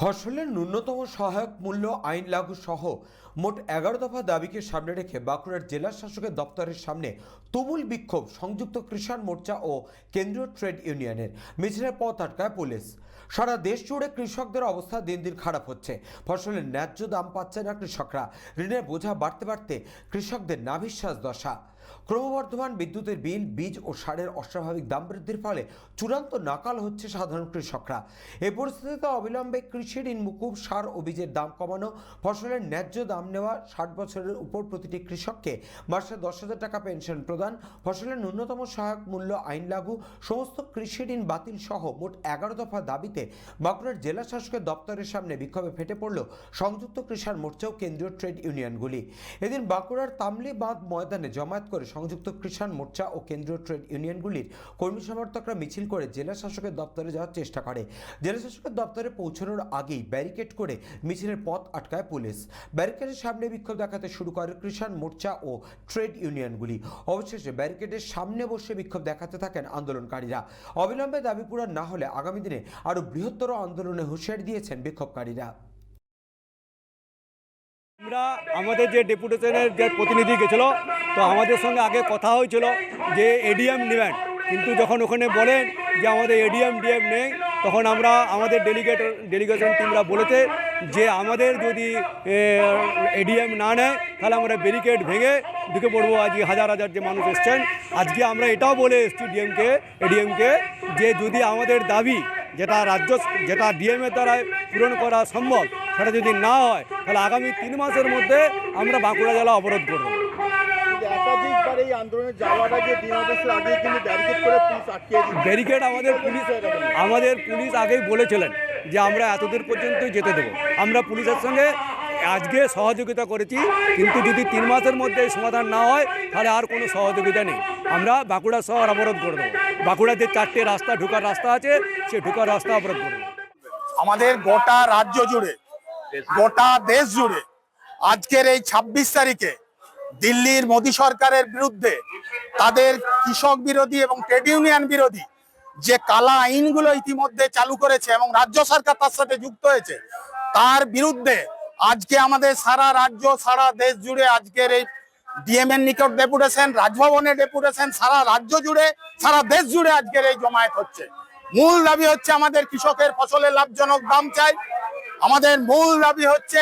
ফসলের ন্যূনতম সহায়ক মূল্য আইন লাগু সহ মোট এগারো দফা দাবিকে সামনে রেখে বাঁকুড়ার জেলা শাসকের দপ্তরের সামনে তুমুল বিক্ষোভ, সংযুক্ত কৃষক মোর্চা ও কেন্দ্রীয় ট্রেড ইউনিয়নের। মিছিলের পথ আটকায় পুলিশ। সারা দেশ জুড়ে কৃষকদের অবস্থা দিন দিন খারাপ হচ্ছে। ফসলের ন্যায্য দাম পাচ্ছে না কৃষকরা। ঋণের বোঝা বাড়তে বাড়তে কৃষকদের নাভিশ্বাস দশা। ক্রমবর্ধমান বিদ্যুতের বিল, বীজ ও সারের অস্বাভাবিক দাম বৃদ্ধির ফলে চূড়ান্ত নাকাল হচ্ছে সাধারণ কৃষকরা। এ পরিস্থিতিতে অবিলম্বে কৃষি ঋণ, মুকুব, সার ও বীজের দাম কমানো, ফসলের ন্যায্য দাম নেওয়া ষাট বছরের উপর প্রতিটি কৃষককে মাসে দশ হাজার টাকা পেনশন প্রদান, ফসলের ন্যূনতম সহায়ক মূল্য আইন লাগু, সমস্ত কৃষি ঋণ বাতিল সহ মোট এগারো দফা দাবিতে বাঁকুড়ার জেলা শাসকের দপ্তরের সামনে বিক্ষোভে ফেটে পড়ল সংযুক্ত কৃষার মোর্চা ও কেন্দ্রীয় ট্রেড ইউনিয়নগুলি। এদিন বাঁকুড়ার তামলি বাঁধ ময়দানে জমায়েত করে সংযুক্ত কৃষাণ মোর্চা ও কেন্দ্রীয় ট্রেড ইউনিয়নগুলির কর্মী সমর্থকরা মিছিল করে জেলা শাসকের দপ্তরে যাওয়ার চেষ্টা করে। জেলা শাসকের দপ্তরে পৌঁছানোর আগেই ব্যারিকেড করে মিছিলের পথ আটকায় পুলিশ। ব্যারিকেডের সামনে বিক্ষোভ দেখাতে শুরু করে কৃষাণ মোর্চা ও ট্রেড ইউনিয়নগুলি। অবশেষে ব্যারিকেডের সামনে বসে বিক্ষোভ দেখাতে থাকেন আন্দোলনকারীরা। অবিলম্বে দাবি পূরণ না হলে আগামী দিনে আরও বৃহত্তর আন্দোলনে হুঁশিয়ারি দিয়েছেন বিক্ষোভকারীরা। আমরা আমাদের যে ডেপুটেশনের যে প্রতিনিধি গেছিল, তো আমাদের সঙ্গে আগে কথা হয়েছিল যে এডিএম নেবেন। কিন্তু যখন ওখানে বলেন যে আমাদের এডিএম ডিএম নেই, তখন আমরা আমাদের ডেলিগেট ডেলিগেশন টিমরা বলেছে যে আমাদের যদি এডিএম না নেয়, তাহলে আমরা ব্যারিকেড ভেঙে ঢুকে পড়ব। আজকে হাজার হাজার যে মানুষ এসছেন, আজকে আমরা এটাও বলে এসেছি ডিএমকে এডিএমকে যে যদি আমাদের দাবি যেটা রাজ্য, যেটা ডিএমের দ্বারা পূরণ করা সম্ভব সেটা যদি না হয় তাহলে আগামী তিন মাসের মধ্যে আমরা বাঁকুড়া জেলা অবরোধ করব। একাধিকবার এই আন্দোলনে যাওয়ার আগে দিনাদেশের আগে কিন্তু ব্যারিকেড করে পুলিশ আটকে ব্যারিকেড আমাদের পুলিশ আমাদের পুলিশ আগেই বলেছিলেন যে আমরা এতদূর পর্যন্ত যেতে দেবো। আমরা পুলিশের সঙ্গে আজকে সহযোগিতা করেছি কিন্তু যদি তিন মাসের মধ্যে সমাধান না হয় তাহলে আর কোনো সহযোগিতা নেই। আমরা বাঁকুড়া শহর অবরোধ করে দেবো। বাঁকুড়াতে চারটে রাস্তা ঢোকার রাস্তা আছে সে ঢোকার রাস্তা অবরোধ করে আমাদের গোটা রাজ্য জুড়ে গোটা দেশ জুড়ে আজকের এই ছাব্বিশ তারিখে দিল্লির মোদী সরকারের বিরুদ্ধে তাদের কৃষক বিরোধী এবং ট্রেড ইউনিয়ন বিরোধী যে কালা আইনগুলো ইতিমধ্যে চালু করেছে এবং রাজ্য সরকার তার সাথে যুক্ত হয়েছে, তার বিরুদ্ধে আজকে আমাদের সারা রাজ্য, সারা দেশ জুড়ে আজকের এই ডিএম এর নিকট ডেপুটেশন রাজভবনের ডেপুটেশন, সারা রাজ্য জুড়ে, সারা দেশ জুড়ে আজকের এই জমায়েত হচ্ছে। মূল দাবি হচ্ছে আমাদের কৃষকের ফসলের লাভজনক দাম চাই। আমাদের মূল দাবি হচ্ছে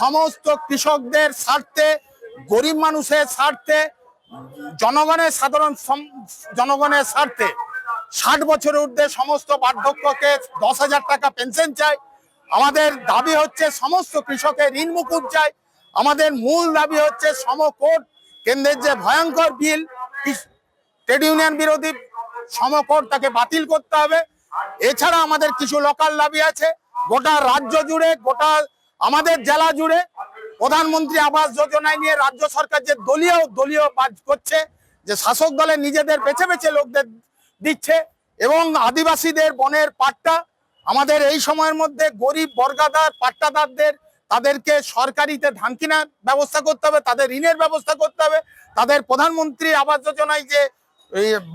সমস্ত কৃষকদের স্বার্থে, গরিব মানুষের স্বার্থে, জনগণের সাধারণ জনগণের স্বার্থে ষাট বছরের ঊর্ধ্বে সমস্ত বার্ধক্যকে দশ হাজার টাকা পেনশন চাই। আমাদের দাবি হচ্ছে সমস্ত কৃষকের ঋণ মুকুব চাই। আমাদের মূল দাবি হচ্ছে সমকোট কেন্দ্রের যে ভয়ঙ্কর বিল ট্রেড ইউনিয়ন বিরোধী সমকোট তাকে বাতিল করতে হবে। এছাড়া আমাদের কিছু লোকাল দাবি আছে। গোটা রাজ্য জুড়ে, গোটা আমাদের জেলা জুড়ে প্রধানমন্ত্রী আবাস যোজনায় নিয়ে রাজ্য সরকার যে দলীয় দলীয় কাজ করছে, যে শাসক দলের নিজেদের বেছে বেছে লোকদের দিচ্ছে এবং আদিবাসীদের বনের পাট্টা, আমাদের এই সময়ের মধ্যে গরিব বর্গাদার পাট্টাদারদের তাদেরকে সরকারিতে ধান কেনার ব্যবস্থা করতে হবে, তাদের ঋণের ব্যবস্থা করতে হবে, তাদের প্রধানমন্ত্রী আবাস যোজনায় যে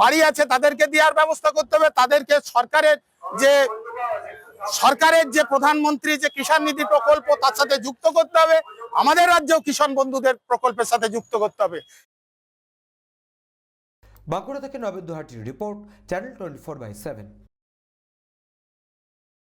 বাড়ি আছে তাদেরকে দেওয়ার ব্যবস্থা করতে হবে, তাদেরকে সরকারের যে সরকারের যে প্রধানমন্ত্রী যে কিষাণ নিধি প্রকল্প তার সাথে যুক্ত করতে হবে, আমাদের রাজ্যেও কিষাণ বন্ধুদের প্রকল্পের সাথে যুক্ত করতে হবে। বাঁকুড়া থেকে Nabendu হাটির report, channel twenty four by seven.